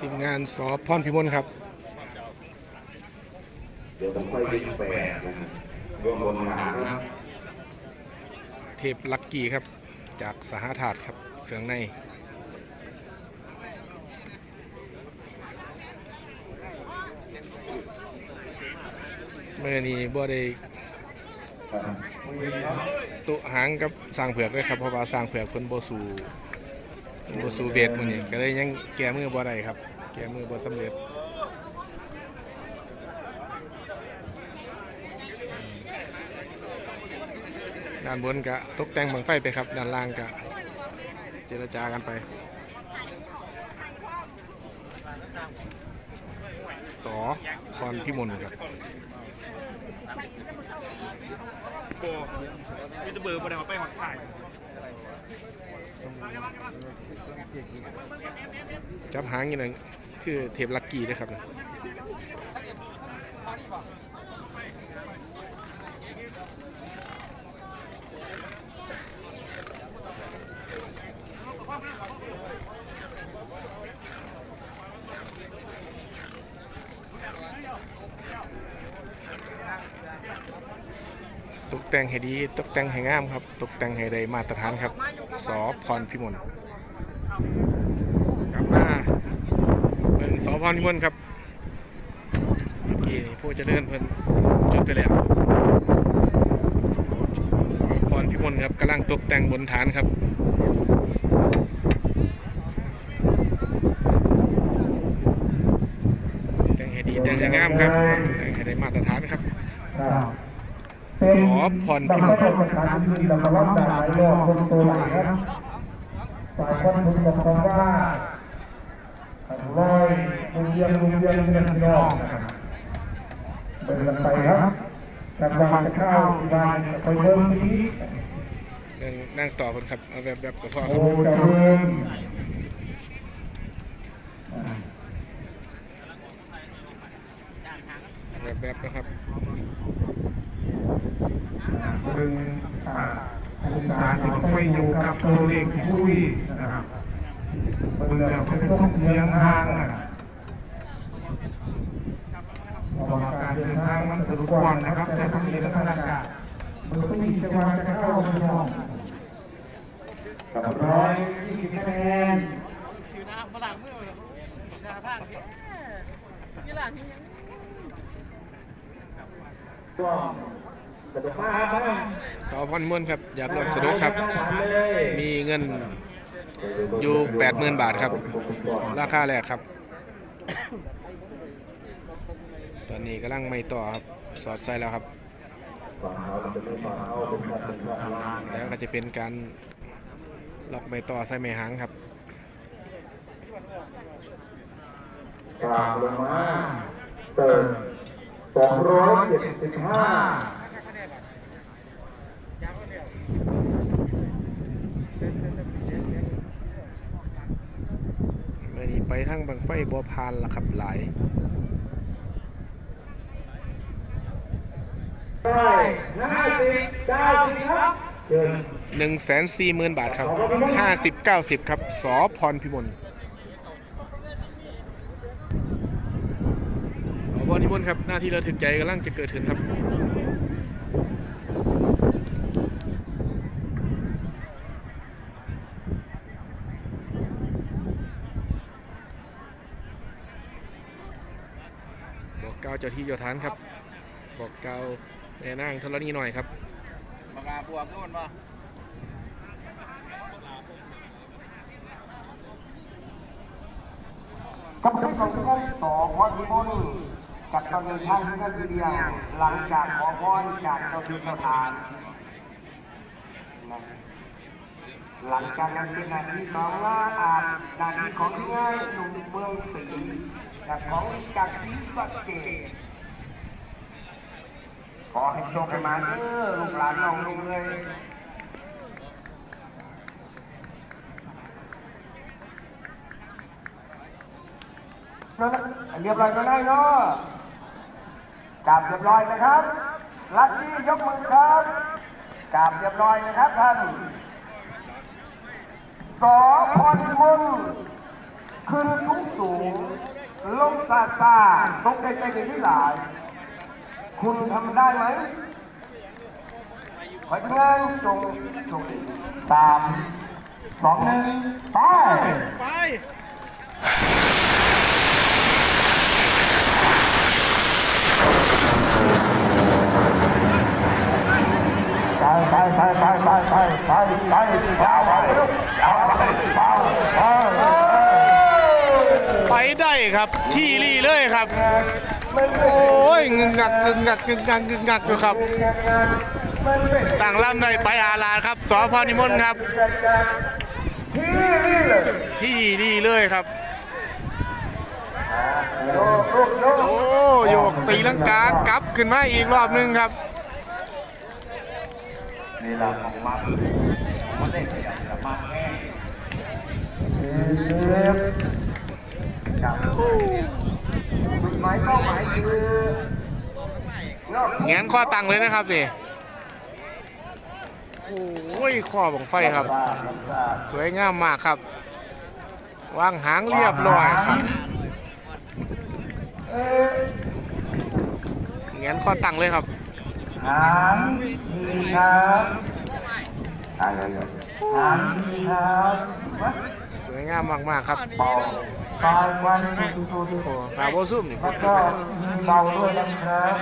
ทีมงานสอพรพิมลครับ เดี๋ยวผมค่อยไปแปดนะครับรวมบนงานครับ เทพลักกี้ครับ จากสหถาตุครับ เครื่องในเมื่อนี้บ่ได้ตุหางกับสร้างเผือกเลยครับเพราะว่าสร้างเผือกเพิ่นบ่สู่เพิ่น บ่สู่เวทมื้อนี้ก็เลยยังแก้มือบ่ได้ครับ แก้มือบ่สำเร็จด้านบนก็ตกแต่งบังไฟไปครับ ด้านล่างก็เจรจากันไปสอพรพิมลครับโบยูทูบเบอร์ประเดี๋ยวไปหอดถ่าย จับหางอย่างนั้นคือเทปลักกี้นะครับนะตกแต่งให้ดี ตกแต่งให้งามครับ ตกแต่งให้ได้มาตรฐานครับ สอพรพิมลกลับมาเป็นสพรนิมนต์ครับเมื่อกี้นี่ผู้จะเลื่อนเพิ่นจบไปแล้วสพรพิมลครับกำลังตกแต่งบนฐานครับแต่งให้ดีแต่งให้งามครับแต่งให้ได้มาตรฐานครับ ขอพรบังคับใช้กฎหมายยืนบังคับด่าไหลรอบคนตัวไหลครับฝ่ายคนถึงกับคำว่าร้อยลุงเยียงลุงเยียงเงินนอกนะครับเดินไปครับกำลังจะเข้าบ้านไปเริ่มนี้นั่งนั่งต่อกันครับเอาแบบแบบกับพ่อคโอ้รับเจะเริ่มแบบแบบนะครับ ดึงอ่าองศาที่มันไฟอยู่กับตัวเลขที่คุยนะครับเบิ่งแล้วเป็นส่งเสียงห่างนะครับเพราะว่าการเดินทางมันสะดวกกว่านนะครับ แต่ทั้งนี้และทั้งอากาศมันก็มีจังหวะจะเข้าไปนอกร้อยยี่สิบคะแนนชื่อน้ำมาหลังมือหน้าผ้าที่นี่หลังที่ยัง สพรนิมนต์ครับ อยากร่วมสนุกครับ มีเงินอยู่80,000บาทครับ ราคาแรกครับ ตอนนี้กำลังไม่ต่อครับ สอดใส่แล้วครับ แล้วก็จะเป็นการล็อกไม่ต่อใส่ไม่หางครับกลางลงมาเติมสองร้อยเจ็ดสิบห้า มื่อนี้ไปทั้งบังไฟบัวพานละครับหลายได้ห้าสิบเก้าสิบครับเชิญหนึ่งแสนสี่หมื่นบาทครับห้าสิบเก้าสิบครับสอพรพิมลสอพรพิมลครับหน้าที่ระทึกใจกำลังจะเกิดขึ้นครับ เกล่าวเจ้าที่เจ้าทานครับ บอกเกล่าวแม่นางธรณีหน่อยครับมากาบวกนู่นป่ะกับขึ้นของที่กันสองวันนิมนต์กับตอนนี้ทางที่กันทีเดียวหลังจากขอพรจากเจ้าที่เจ้าทานนะ หลังจากนั้นเป็นหน้าที่ของว่าอาจหน้าที่ของที่ง่ายหนุ่มเมืองศรีและของจากศรีสะเกษขอให้โชคให้มาเด้อลูกหลานน้องลุงเลยนั่นนะเรียบร้อยมาได้เนาะกราบเรียบร้อยนะครับลักที่ยกมือครับกราบเรียบร้อยนะครับท่าน สอพรมุนขึ้นสูงสูง ลงซาซาตกใจใจกันที่หลาย คุณทำได้ไหมขอให้งานจงโชคดีสามสองหนึ่งไป ไปไปไปไปไปไปไปไปไป ไปได้ครับที่รี่เลยครับ โอ้ยงึงงักงึงงักงึงงักงึงงักอยู่ครับต่างลำได้ไปอาลาครับสอพรนิมนต์ครับ ที่นี่เลยที่รี่เลยครับ โอ้โยกตีลังกากลับขึ้นมาอีกรอบหนึงครับนี่เราของมัน มันได้เสียงกับมันแห้งจุดหมายเป้าหมายคือนอกแงนข้อตังเลยนะครับนี่โอ้ยข้อบังไฟครับ สวยงามมากครับ วางหางเรียบร้อยครับแงนข้อตังเลยครับหางดีครับอะไรหางดีครับ สวยงามมากๆครับเบาคลายวันทุกทุกทุกโอ้ตาโบซุ่มนี่แล้วก็มีเบาด้วยนะครับ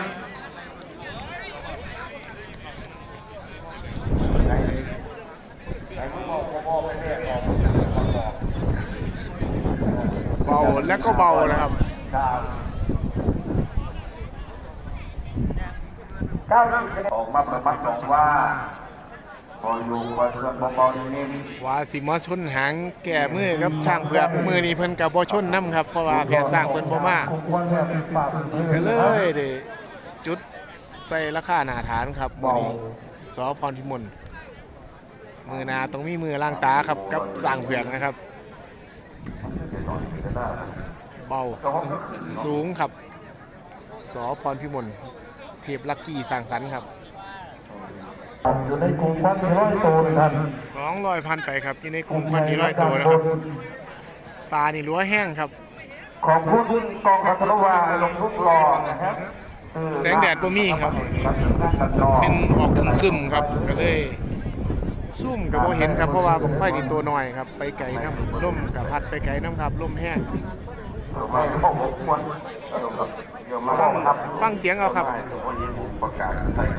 เบาและก็เบานะครับครับเก้าสิบออกมาประมาทบอกว่า พออยู่คอยเพื่อนเบาๆนิ่มว่าสิมาชนหางแก่มือครับช่างเผือกมือนี้เพิ่นกับบ่ชนน้ำครับเพราะว่าแพรสร้างเพิ่นบ่มาก็เลยได้จุดใส่ราคาหน้าฐานครับมื้อนี้สอพรพิมลมือนาต้องมีมือล่างตาครับกับสร้างเผือกนะครับ เบาสูงครับสอพรพิมลเทพลักกี้สร้างสรรค์ครับ อยู่ในกลุ่มควันร้อยตัวท่าน200พันไปครับอยู่ในกลุ่มพันนี้ร้อยตัวนะครับปลานี่รั้วแห้งครับ ของผู้ที่กองพัทรวาลงทุกรอนะครับแสงแดดบ่มีครับ เป็นออกครึมๆครับก็เลยซุ่มกับโบเห็นครับเพราะว่าผมไฟดีตัวน้อยครับ ไปไกลน้ำล่มกับพัดไปไกลน้ำครับล่มแห้งฟังฟังเสียงเอาครับ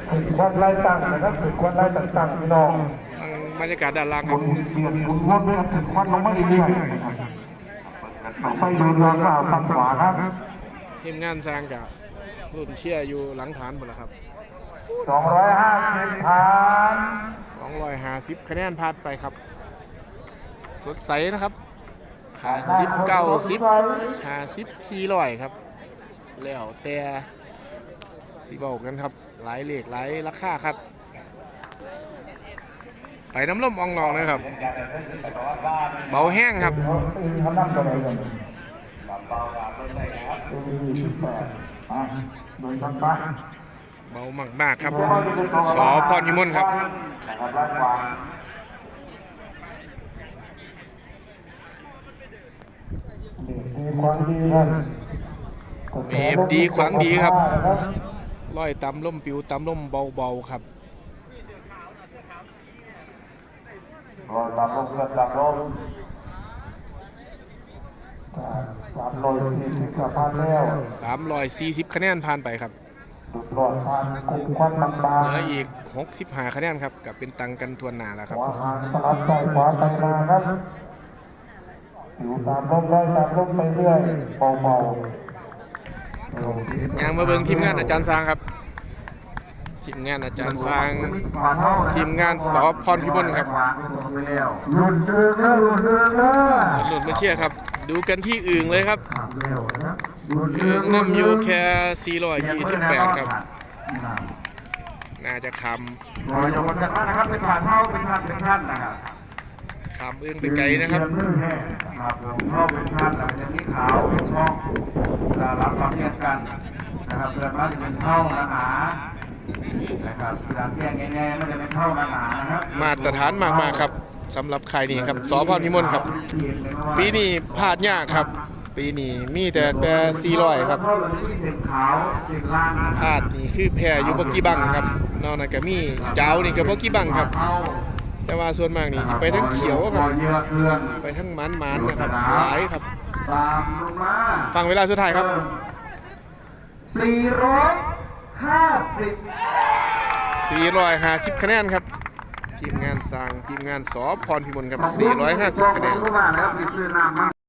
สิควันไล่ตั้งนะครับสิควันไล่ต่างๆพี่น้องฟังบรรยากาศด้านล่างครับเปลี่ยนหมุนวนด้วยสิควันลงมาเรื่อยๆไปดูเรือข่าวฝั่งขวาครับทีมงานสร้างกับรุ่นเชียร์อยู่หลังฐานหมดแล้วครับ250ผ่าน250คะแนนพลาดไปครับสดใสนะครับ50 90 50 400ครับ แล้วแต่ สิบอกกันครับหลายเลขหลายราคาครับ ไปน้ำล่มอองลองเลยครับ เบาแห้งครับเขาตีเขานั่งตัวไหนกันอะโดยทางบ้านเบามากครับ สอพรพิมลครับนครับมีครับเอฟดีขวางดีครับ ร้อยตำล่มปิวตำล่มเบาๆครับรอยตามลมกระดับลมสามร้อยสี่สิบสะพานแล้ว340คะแนนผ่านไปครับดุดหลอดทานกลุ่มควันบางเหลืออีก65คะแนนครับกับเป็นตังกันทวนหนาแล้วๆครับหัวหางสลับซ้ายขวาไปมาครับอยู่ตามลมไล่ตามลมไปเรื่อยเบาๆ ยางมาเบิ่งทีมงานอาจารย์สร้างครับ ทีมงานอาจารย์สร้างทีมงานสอพรพิมลครับหลุดเรืองแล้วหลุดเรืองแล้วหลุดมาเชียร์ครับ ดูกันที่อื่งเลยครับเร็วนะหลุดอื่งนำอยู่แค่428ครับน่าจะครอยกมันจะมานนะครับเป็นผ่าเท้าเป็นชั้นเป็นชั้นนะครับคำอื่งไปไกลนะครับ ครับผมเข้าเป็นชั้นแล้วจะมีขาวเป็นช่องจะรับความเทียบกันนะครับเพื่อนว่าจะเป็นเท่าหนาๆนะครับการแยกแง่ๆมันจะเป็นเท่าหนาๆนะครับมาตรฐานมากๆครับสำหรับใครนี่ครับสอพรพิมลครับ ปีนี้พลาดยากครับ ปีนี้มีแต่แต่400ครับเข้าเลยที่เส้นขาวเส้นล่างพลาดนี่คือแพ้อยู่บ่กี่บังครับนอกนั้นก็มีเจ้านี่ก็บ่กี่บังครับ แต่ว่าส่วนมากนี่สิไปทั้งเขียวครับเยอะเพื่อนไปทั้งหมันๆนะครับหลายครับตามลงมาฟังเวลาสุดท้ายครับสี่ร้อยห้าสิบ450คะแนนครับทีมงานสร้างทีมงานสอพรพิมลครับ450คะแนน